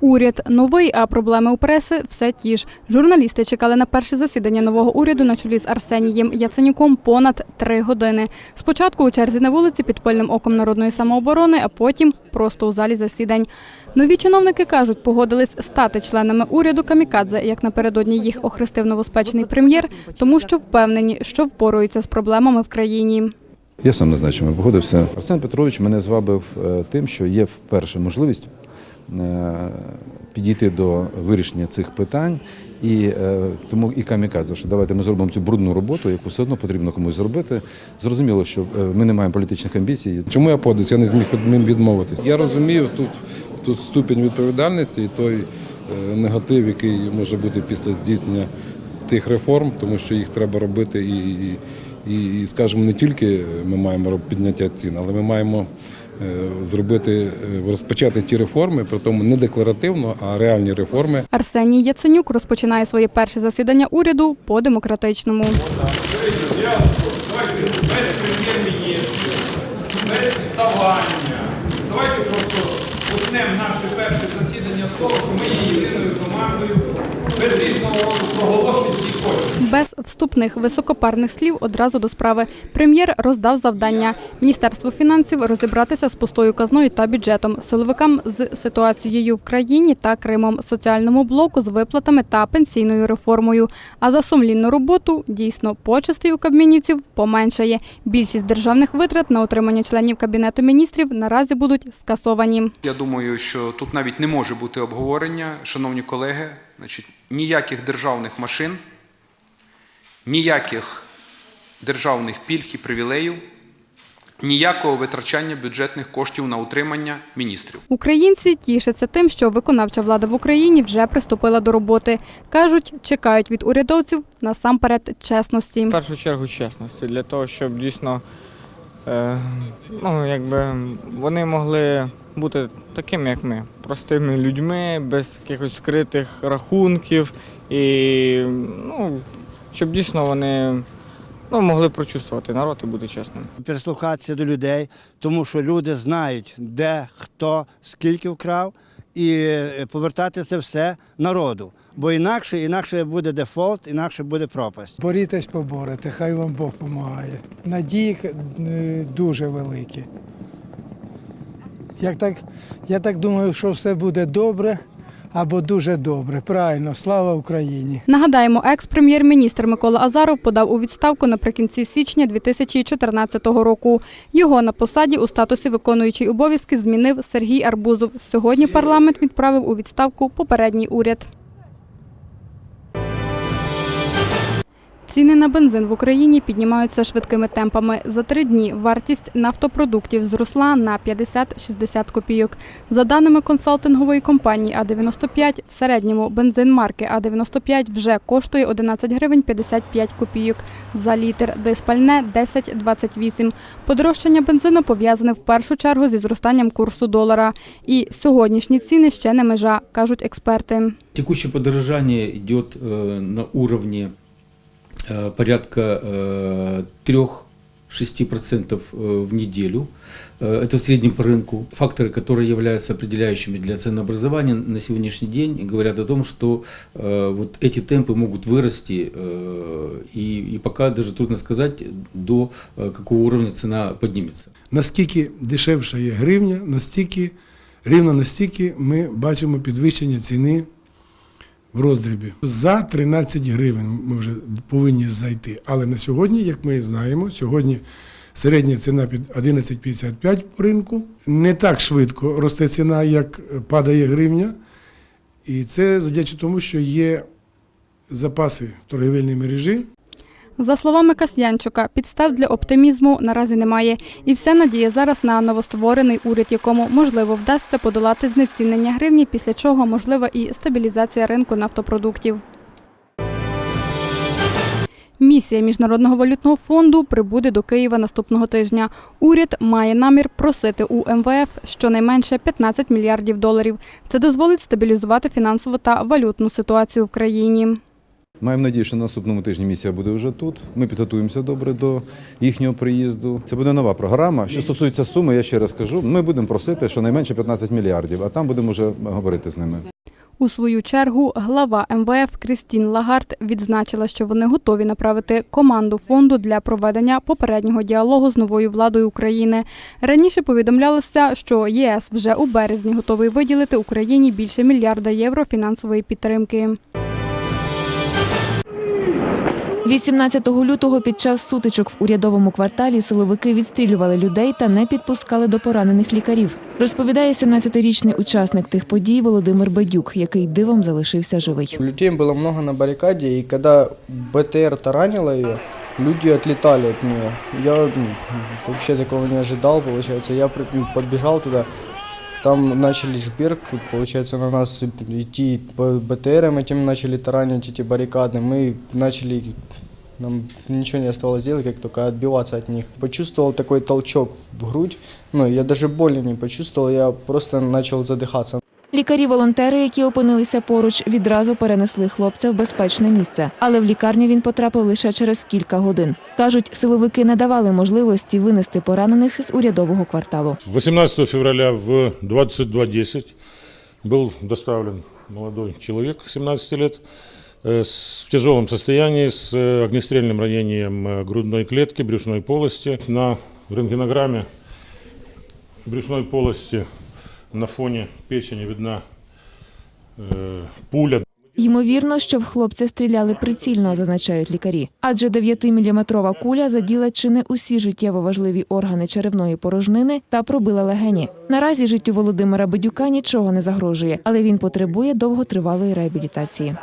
Уряд новий, а проблеми у преси все ті ж. Журналісти чекали на перше засідання нового уряду на чолі з Арсенієм Яценюком понад три години. Спочатку у черзі на вулиці під пильним оком народної самооборони, а потім просто у залі засідань. Нові чиновники кажуть, погодились стати членами уряду Камікадзе, як напередодні їх охрестив новоспечений прем'єр, тому що впевнені, що впоруються з проблемами в країні. Я сам не знаю, чому погодився. Арсен Петрович мене звабив е, тим, що є вперше можливість підійти до вирішення цих питань. І е, тому і камікадзе, що давайте ми зробимо цю брудну роботу, яку все одно потрібно комусь зробити. Зрозуміло, що е, ми не маємо політичних амбіцій. Чому я подивився? Я не зміг ним відмовитись. Я розумію тут, тут ступінь відповідальності і той е, негатив, який може бути після здійснення тих реформ, тому що їх треба робити і, і, скажімо, не тільки ми маємо підняття цін, але ми маємо е, зробити, е, розпочати ті реформи, при тому не декларативно, а реальні реформи. Арсеній Яценюк розпочинає своє перше засідання уряду по демократичному. давайте без прем'єр-міністра, без вставання. Давайте просто почнемо наше перше засідання з того, що ми є єдиною командою без різного роду. Без вступних високопарних слів одразу до справи. Прем'єр роздав завдання Міністерству фінансів розібратися з пустою казною та бюджетом, силовикам з ситуацією в країні та Кримом, соціальному блоку з виплатами та пенсійною реформою. А за сумлінну роботу дійсно почестей у кабмінівців поменшає. Більшість державних витрат на утримання членів кабінету міністрів наразі будуть скасовані. Я думаю, що тут навіть не може бути обговорення, шановні колеги. Значить, ніяких державних машин, ніяких державних пільг і привілеїв, ніякого витрачання бюджетних коштів на утримання міністрів. Українці тішаться тим, що виконавча влада в Україні вже приступила до роботи. Кажуть, чекають від урядовців насамперед чесності. В першу чергу чесності, для того, щоб дійсно е, ну, якби вони могли бути такими, як ми, простими людьми, без якихось скритих рахунків, і ну, щоб дійсно вони ну, могли прочувствувати народ і бути чесним. прислухатися до людей, тому що люди знають, де хто скільки вкрав, і е, повертати це все народу. Бо інакше, інакше буде дефолт, інакше буде пропасть. Борітесь, поборете, хай вам Бог допомагає. Надії е, дуже великі. Як так, я так думаю, що все буде добре або дуже добре. Правильно, слава Україні! Нагадаємо, екс-прем'єр-міністр Микола Азаров подав у відставку наприкінці січня 2014 року. Його на посаді у статусі виконуючий обов'язки змінив Сергій Арбузов. Сьогодні парламент відправив у відставку попередній уряд. Ціни на бензин в Україні піднімаються швидкими темпами. За три дні вартість нафтопродуктів зросла на 50-60 копійок. За даними консалтингової компанії А95, в середньому бензин марки А95 вже коштує 11 гривень 55 копійок за літр, диспальне 10,28. Подорожчання бензину пов'язане в першу чергу зі зростанням курсу долара. І сьогоднішні ціни ще не межа, кажуть експерти. Текущее подорожание идет э, на э, порядка э, 3-6% э, в неделю. Э, Это в среднем по рынку. Факторы, которые являются определяющими для ценообразования на сегодняшний день, говорят о том, что э, вот эти темпы могут вырасти, э, и, и пока даже трудно сказать, до э, какого уровня цена поднимется. Наскільки дешевша є гривня, настільки, рівно настільки ми бачимо підвищення ціни в роздрібі. За 13 гривень ми вже повинні зайти. Але на сьогодні, як ми знаємо, сьогодні середня ціна під 11,55 по ринку. Не так швидко росте ціна, як падає гривня. І це завдячує тому, що є запаси в торгівельній мережі, За словами Касьянчука, підстав для оптимізму наразі немає. І вся надія зараз на новостворений уряд, якому можливо вдасться подолати знецінення гривні, після чого можлива і стабілізація ринку нафтопродуктів. Місія Міжнародного валютного фонду прибуде до Києва наступного тижня. Уряд має намір просити у МВФ щонайменше 15 мільярдів доларів. Це дозволить стабілізувати фінансову та валютну ситуацію в країні. Маємо надію, що на наступному тижні місія буде вже тут. Ми підготуємося добре до їхнього приїзду. Це буде нова програма. Що стосується суми, я ще раз кажу, ми будемо просити щонайменше 15 мільярдів, а там будемо вже говорити з ними. У свою чергу глава МВФ Крістін Лагард відзначила, що вони готові направити команду фонду для проведення попереднього діалогу з новою владою України. Раніше повідомлялося, що ЄС вже у березні готовий виділити Україні більше мільярда євро фінансової підтримки. 18 лютого під час сутичок в урядовому кварталі силовики відстрілювали людей та не підпускали до поранених лікарів. Розповідає 17-річний учасник тих подій Володимир Бадюк, який дивом залишився живий. Людей было много на баррикаде, и когда БТР таранила ее, люди отлетали от нее. Я ну, вообще такого не ожидал, получается. Я ну, подбежал туда, там начали Берг, получается, на нас идти по БТРам этим начали таранить эти баррикады. Мы начали, нам ничего не оставалось делать, как только отбиваться от них. Почувствовал такой толчок в грудь, ну, я даже боли не почувствовал, я просто начал задыхаться. Лікарі-волонтери, які опинилися поруч, відразу перенесли хлопця в безпечне місце, але в лікарню він потрапив лише через кілька годин. кажуть, силовики не давали можливості винести поранених з урядового кварталу. 18 февраля в 22.10 был доставлен молодой человек 17 лет э, с- в тяжелом состоянии с э, огнестрельным ранением э, грудной клетки, брюшной полости. На рентгенограмме брюшной полости на фоні печені видна э, пуля. Ймовірно, що в хлопця стріляли прицільно, зазначають лікарі. Адже 9-міліметрова куля заділа чи не усі життєво важливі органи черевної порожнини та пробила легені. Наразі життю Володимира Бедюка нічого не загрожує, але він потребує довготривалої реабілітації.